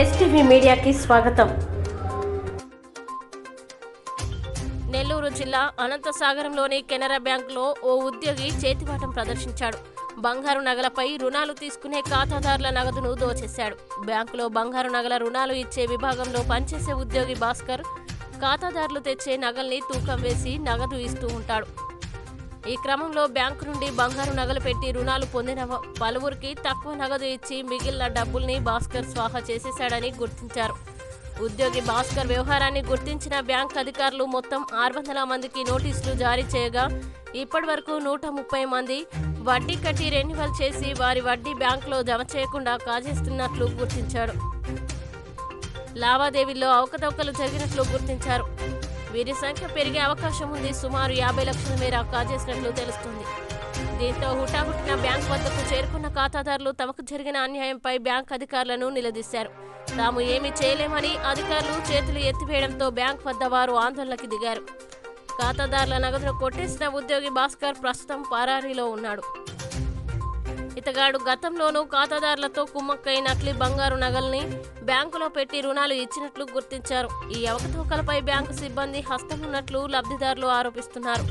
STV మీడియాకి స్వాగతం. నెల్లూరు జిల్లా అనంతసాగరంలోని కెనరా బ్యాంకులో ఓ ఉద్యోగి చేతివాటం ప్రదర్శించాడు. బంగారు నగలపై రుణాలు తీసుకునే ఖాతాదారుల నగదును దోచేశాడు. బ్యాంకులో బంగారు నగల రుణాలు ఇచ్చే విభాగంలో పనిచేసే ఉద్యోగి భాస్కర్ ఖాతాదారులు తెచ్చే నగల్ని తూకం వేసి నగదు ఇస్తూ ఉంటాడు. ఈ క్రమంలో బ్యాంకు నుండి బంగారు నగలు పెట్టి రుణాలు పొందిన పలువురికి తక్కువ నగదు ఇచ్చి మిగిలిన డబ్బుల్ని భాస్కర్ స్వాహా చేసేశాడని గుర్తించారు. ఉద్యోగి భాస్కర్ వ్యవహారాన్ని గుర్తించిన బ్యాంక్ అధికారులు మొత్తం ఆరు వందల మందికి నోటీసులు జారీ చేయగా ఇప్పటి వరకు నూట ముప్పై మంది వడ్డీ కట్టి రెన్యువల్ చేసి వారి వడ్డీ బ్యాంకులో జమ చేయకుండా కాజేస్తున్నట్లు గుర్తించాడు. లావాదేవీల్లో అవకతవకలు జరిగినట్లు గుర్తించారు. వీరి సంఖ్య పెరిగే అవకాశం ఉంది. సుమారు యాభై లక్షల మేర కాజేసినట్లు తెలుస్తుంది. దీంతో హుటాహుటిన బ్యాంక్ వద్దకు చేరుకున్న ఖాతాదారులు తమకు జరిగిన అన్యాయంపై బ్యాంక్ అధికారులను నిలదీశారు. తాము ఏమీ చేయలేమని అధికారులు చేతులు ఎత్తివేయడంతో బ్యాంక్ వద్ద వారు ఆందోళనకి దిగారు. ఖాతాదారుల నగదును కొట్టేసిన ఉద్యోగి భాస్కర్ ప్రస్తుతం పరారీలో ఉన్నాడు. ఇతగాడు గతంలోనూ ఖాతాదారులతో కుమ్మక్కైనట్లు బంగారు నగల్ని బ్యాంకులో పెట్టి రుణాలు ఇచ్చినట్లు గుర్తించారు. ఈ అవకతవకలపై బ్యాంకు సిబ్బంది హస్తమున్నట్లు లబ్ధిదారులు ఆరోపిస్తున్నారు.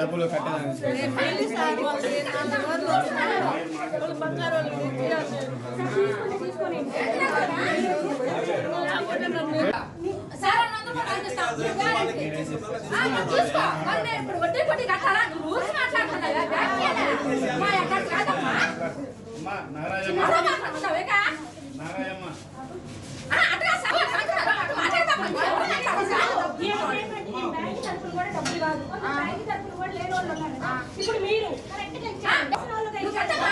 డబ్బులు కూడా సార్ అన్నందుకు అందిస్తాం. చూసుకో. మరి నేను ఇప్పుడు వడ్డీ కొట్టి కట్టాలా? నువ్వు ఊరికే మాట్లాడుతున్నావా? బ్యాంకేనా? మా ఎక్కడ కాదమ్మా. చిన్నగా మాట్లాడుతున్నావేగా? ఆ, అటుగా సార్. అటు మాట్లాడతామా? ఎవరు మాట్లాడతారు? ఆ, నువ్వు కట్టవా?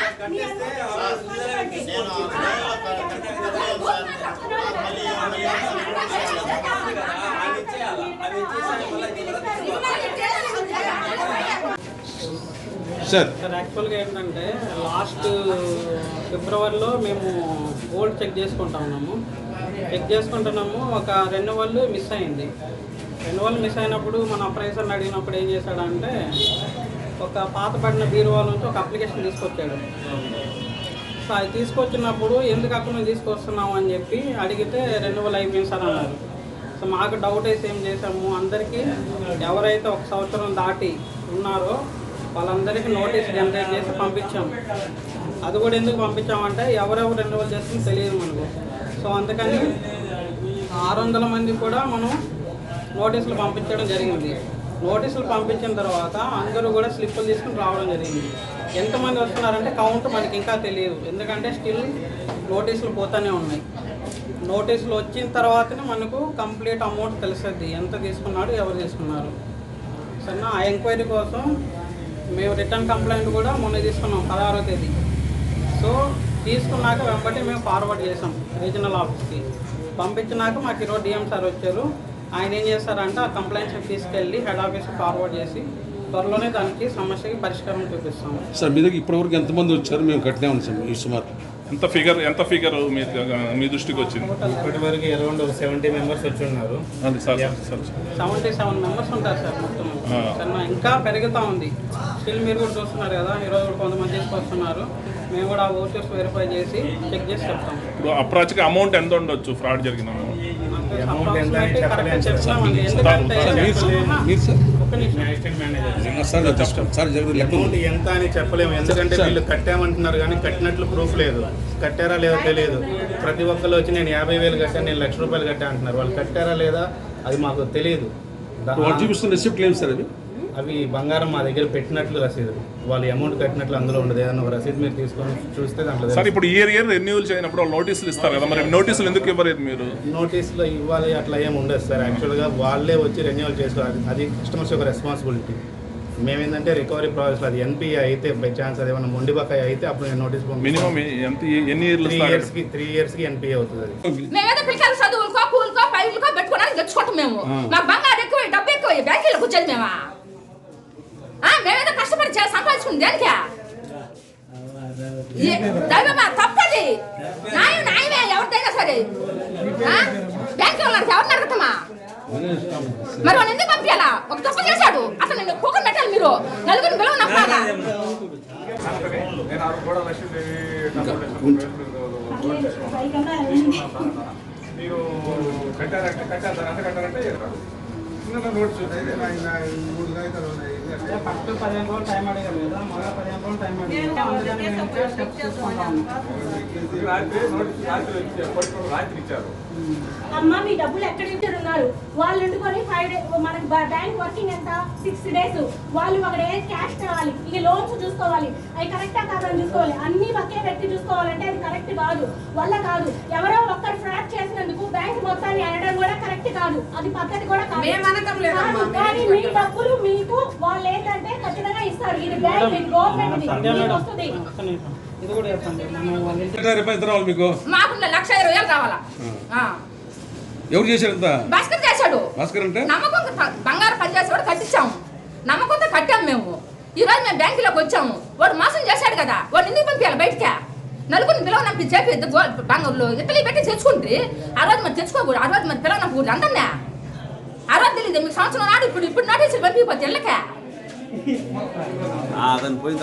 సార్. సార్ యాక్చువల్గా ఏంటంటే లాస్ట్ ఫిబ్రవరిలో మేము గోల్డ్ చెక్ చేసుకుంటా ఉన్నాము. చెక్ చేసుకుంటున్నాము. ఒక రెండు వాళ్ళు మిస్ అయింది. రెండు వాళ్ళు మిస్ అయినప్పుడు మన అప్రైజర్ని అడిగినప్పుడు ఏం చేశాడంటే ఒక పాత పడిన బీరువా నుంచి ఒక అప్లికేషన్ తీసుకొచ్చాడు. అది తీసుకొచ్చినప్పుడు ఎందుకు అక్కడ మేము తీసుకొస్తున్నాము అని చెప్పి అడిగితే రెన్యువల్ అయిపోయింది సార్ అన్నారు. సో మాకు డౌట్ వేసి ఏం చేసాము అందరికీ ఎవరైతే ఒక సంవత్సరం దాటి ఉన్నారో వాళ్ళందరికీ నోటీస్ జనరేట్ చేసి పంపించాము అది కూడా ఎందుకు పంపించామంటే ఎవరెవరు రెన్యువల్ చేస్తుందో తెలియదు మనకు. సో అందుకని ఆరు వందల మంది కూడా మనం నోటీసులు పంపించడం జరిగింది. నోటీసులు పంపించిన తర్వాత అందరూ కూడా స్లిప్పులు తీసుకుని రావడం జరిగింది. ఎంతమంది వస్తున్నారంటే కౌంట్ మనకి ఇంకా తెలియదు. ఎందుకంటే స్టిల్ నోటీసులు పోతూనే ఉన్నాయి. నోటీసులు వచ్చిన తర్వాతనే మనకు కంప్లీట్ అమౌంట్ తెలుస్తుంది. ఎంత తీసుకున్నాడు ఎవరు తీసుకున్నారు. సరే ఆ ఎంక్వైరీ కోసం మేము రిటర్న్ కంప్లైంట్ కూడా మొన్న తీసుకున్నాం పదహారో తేదీ. సో తీసుకున్నాక వెంబటి మేము ఫార్వర్డ్ చేసాం రీజనల్ ఆఫీస్కి. పంపించినాక మాకు ఈరోజు డిఎం సార్ వచ్చారు. ఆయన ఏం చేస్తారంటే ఆ కంప్లైంట్స్ తీసుకెళ్ళి హెడ్ ఆఫీస్కి ఫార్వర్డ్ చేసి త్వరలోనే దానికి సమస్యకి పరిష్కారం చూపిస్తాము. సార్ మీ దగ్గర ఇప్పటివరకు ఎంతమంది వచ్చారు? మేము కట్టినామని సార్ ఈ సుమారు. ఎంత ఫిగర్ ఎంత ఫిగర్ మీ మీ దృష్టికి వచ్చింది? ఇప్పటి వరకు అరౌండ్ సెవెంటీ మెంబర్స్ వచ్చి ఉన్నారు. అది sir. Sir. Seventy seven members ఉంటారు సార్ మొత్తం. సరేనా ఇంకా పెరుగుతూ ఉంది. స్టిల్ మీరు కూడా చూస్తున్నారు కదా ఈరోజు కూడా కొంతమంది తీసుకొస్తున్నారు. మేము కూడా ఆ ఓటర్స్ వెరిఫై చేసి చెక్ చేసి చెప్తాం. ఇప్పుడు అప్రాచ్కి అమౌంట్ ఎంత ఉండొచ్చు ఫ్రాడ్ జరిగిన? Amount ఎంత చెప్పలేము అమౌంట్ ఎంత అని చెప్పలేము. ఎందుకంటే. వీళ్ళు కట్టామంటున్నారు కానీ కట్టినట్లు ప్రూఫ్ లేదు. కట్టారా లేదో తెలియదు ప్రతి ఒక్కరు వచ్చి నేను యాభై వేలు కట్టాను నేను లక్ష రూపాయలు కట్టా అంటున్నారు. వాళ్ళు కట్టారా లేదా అది మాకు తెలియదు చూపిస్తున్న రిసిప్ట్లు ఏం సార్ అవి అవి బంగారం మా దగ్గర పెట్టినట్లు రసీదు. వాళ్ళు అమౌంట్ కట్టినట్లు అందులో ఉండదు. ఏదైనా ఒక రసీదు మీరు తీసుకొని చూస్తే దాంట్లో సార్ ఇప్పుడు ఇయర్ ఇయర్ రెన్యూవల్ చేయనప్పుడు వాళ్ళు నోటీసులు ఇస్తారు కదా మరి నోటీసులు ఎందుకు ఇవ్వలేదు మీరు? నోటీసులో ఇవ్వాలి అట్లా ఏమి ఉండదు సార్. యాక్చువల్గా వాళ్ళే వచ్చి రెన్యువల్ చేసుకోవాలి అది కస్టమర్స్ యొక్క రెస్పాన్సిబిలిటీ మేమేంటంటే రికవరీ ప్రాసెస్ అది ఎన్పిఏ అయితే బై ఛాన్స్ అది ఏమైనా మొండి బకాయి అయితే అప్పుడు నేను నోటీస్ మినిమం ఎంత ఎన్ని ఇయర్లు త్రీ ఇయర్స్కి త్రీ ఇయర్స్కి ఎన్పిఏ అవుతుంది అది. మేమేదో పిల్లకాయలు చదువులకో కూలకో పైలకో పెట్టుకోవడానికి తెచ్చుకుంటాం మేము. మాకు బంగారు ఎక్కువ డబ్బు ఎక్కువ బ్యాంకులకు వచ్చేది మేమా? మేమేదో కష్టపడి చే- సంపాదించుకుంది దేనికే? దైవమా తప్పది. న్యాయం న్యాయమే ఎవరిదైనా సరే. ఆ? బ్యాంక్ వాళ్ళకి ఎవరిని అడుగుతామా? మరి వాళ్ళు ఎందుకు పంపించాలా? ఒక తప్పు చేశాడు. అసలు నేను కుక్కర్ పెట్టాలి మీరు. నలుగురిని మీరు కట్టారంటే కట్టారు అంత కట్టారంటే. ఇంకా. నోట్స్ ఫస్ట్ పదిహేను రోజులు టైం అడిగారు కదా మళ్ళీ పదిహేను రోజులు టైం అడిగారు. ఇచ్చారు ఇచ్చారు. అమ్మ మీ డబ్బులు ఎక్కడ ఇచ్చారున్నారు? వాళ్ళు వండుకొని ఫైవ్ డే మనకి బ్యాంక్ వర్కింగ్ ఎంత? సిక్స్ డేస్ వాళ్ళు అక్కడ ఏ క్యాష్ కావాలి. ఇక లోన్స్ చూసుకోవాలి. అవి కరెక్టా కాదని చూసుకోవాలి. అన్ని ఒకే వ్యక్తి చూసుకోవాలంటే అది కరెక్ట్ కాదు. వల్ల కాదు. ఎవరో ఒక్కరు ఫ్రాడ్ చేసినందుకు బ్యాంక్ మొత్తాన్ని అనడం కూడా కరెక్ట్ కాదు. అది పద్ధతి కూడా కాదు. కానీ మీ డబ్బులు మీకు వాళ్ళు ఏంటంటే ఖచ్చితంగా ఇస్తారు. ఇది బ్యాంక్ ఇది గవర్నమెంట్ వస్తుంది ఒక్క నిమిషం. ఇది కూడా చెప్పండి. మనం వాళ్ళ ఇంటి కట్టారు ఎప్పుడు ఎంత రావాలి మీకు? మాకు లక్ష ఇరవై వేలు కావాలా? ఆ. ఎవరు చేశారు ఎంత భాస్కర్ చేశాడు. భాస్కర్ అంటే? నమ్మకంతో బంగారం కట్టించాము. కట్టాము మేము. ఈ రోజు మేము బ్యాంకులోకి వచ్చాము. వాడు మోసం చేశాడు కదా. వాడు ఎందుకు పంపించాలి బయటికి. నలుగురిని పిలవనప్పుడు చెప్పి బంగారులో ఇతలి పెట్టి తెచ్చుకుంటే ఆ రోజు మరి తెచ్చుకోకూడదు. ఆ రోజు మరి పిలవనప్పుడు అందరినే. ఆ రోజు తెలియదు. మీకు సంవత్సరం నాడు ఇప్పుడు ఇప్పుడు నోటీసులు పంపిపోతే ఇళ్ళకే 啊，真不简单。